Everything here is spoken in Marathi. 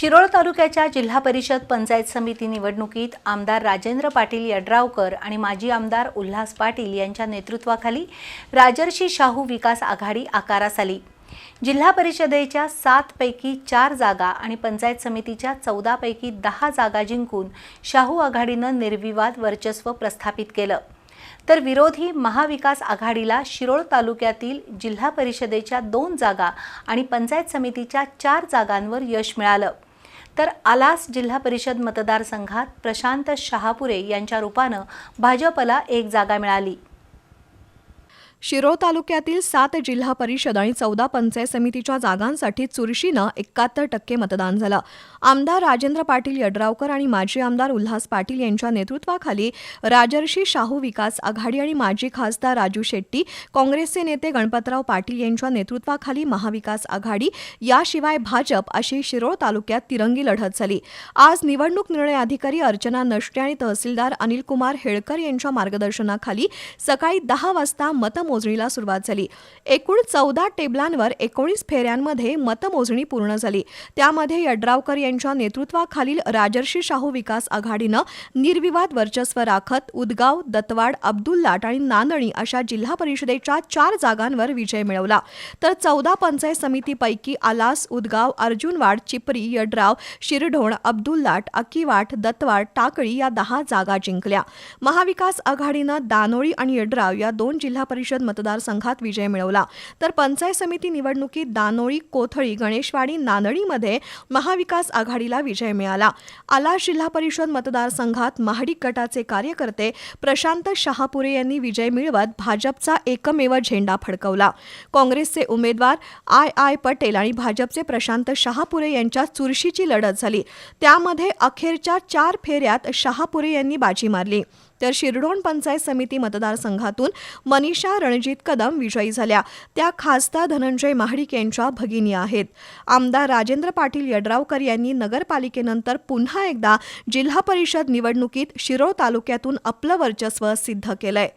शिरोळ तालुक्याच्या जिल्हा परिषद पंचायत समिती निवडणुकीत आमदार राजेंद्र पाटील यड्रावकर आणि माजी आमदार उल्हास पाटील यांच्या नेतृत्वाखाली राजर्षी शाहू विकास आघाडी आकारास आली. जिल्हा परिषदेच्या सातपैकी चार जागा आणि पंचायत समितीच्या चौदापैकी दहा जागा जिंकून शाहू आघाडीनं निर्विवाद वर्चस्व प्रस्थापित केलं. तर विरोधी महाविकास आघाडीला शिरोळ तालुक्यातील जिल्हा परिषदेच्या दोन जागा आणि पंचायत समितीच्या चार जागांवर यश मिळालं. तर आलास जिल्हा परिषद मतदारसंघात प्रशांत शहापुरे यांच्या रूपानं भाजपला एक जागा मिळाली. शिरोळ तालुक्यातील सात जिल्हा परिषद आणि चौदा पंचायत समितीच्या जागांसाठी चुरशीनं एकाहत्तर टक्के मतदान झालं. आमदार राजेंद्र पाटील यड्रावकर आणि माजी आमदार उल्हास पाटील यांच्या नेतृत्वाखाली राजर्षी शाहू विकास आघाडी आणि माजी खासदार राजू शेट्टी काँग्रेसचे नेते गणपतराव पाटील यांच्या नेतृत्वाखाली महाविकास आघाडी याशिवाय भाजप अशी शिरोळ तालुक्यात तिरंगी लढत झाली. आज निवडणूक निर्णय अधिकारी अर्चना नष्टे आणि तहसीलदार अनिल कुमार हेळकर यांच्या मार्गदर्शनाखाली सकाळी दहा वाजता मत मतमोजणीला सुरुवात झाली. एकूण चौदा टेबलांवर एकोणीस फेऱ्यांमध्ये मतमोजणी पूर्ण झाली. त्यामध्ये यड्रावकर यांच्या नेतृत्वाखालील राजर्षी शाहू विकास आघाडीनं निर्विवाद वर्चस्व राखत उदगाव दत्तवाड अब्दुल लाट आणि नांदणी अशा जिल्हा परिषदेच्या चार जागांवर विजय मिळवला. तर चौदा पंचायत समितीपैकी आलास उदगाव अर्जुनवाड चिपरी यड्राव शिरढोण अब्दुल्लाट अक्कीवाट दत्तवाड टाकळी या दहा जागा जिंकल्या. महाविकास आघाडीनं दानोळी आणि यड्राव या दोन जिल्हा परिषद मतदारसंघात विजय मिळवला. तर पंचायत समिती निवडणुकीत दानोळी कोथळी गणेशवाडी नानडीमध्ये महाविकास आघाडीला विजय मिळाला. आलाश जिल्हा परिषद मतदारसंघात महाडिक गटाचे कार्यकर्ते प्रशांत शहापुरे यांनी विजय मिळवत भाजपचा एकमेव झेंडा फडकवला. काँग्रेसचे उमेदवार आय आय पटेल आणि भाजपचे प्रशांत शहापुरे यांच्यात चुरशीची लढत झाली. त्यामध्ये अखेरच्या चार फेऱ्यात शहापुरे यांनी बाजी मारली. तर शिरढोण पंचायत समिती मतदारसंघातून मनीषा रणजित कदम विजयी झाल्या. त्या खासदार धनंजय महाडिक यांच्या भगिनी आहेत. आमदार राजेंद्र पाटील यड्रावकर यांनी नगरपालिकेनंतर पुन्हा एकदा जिल्हा परिषद निवडणुकीत शिरोळ तालुक्यातून आपलं वर्चस्व सिद्ध केलंय.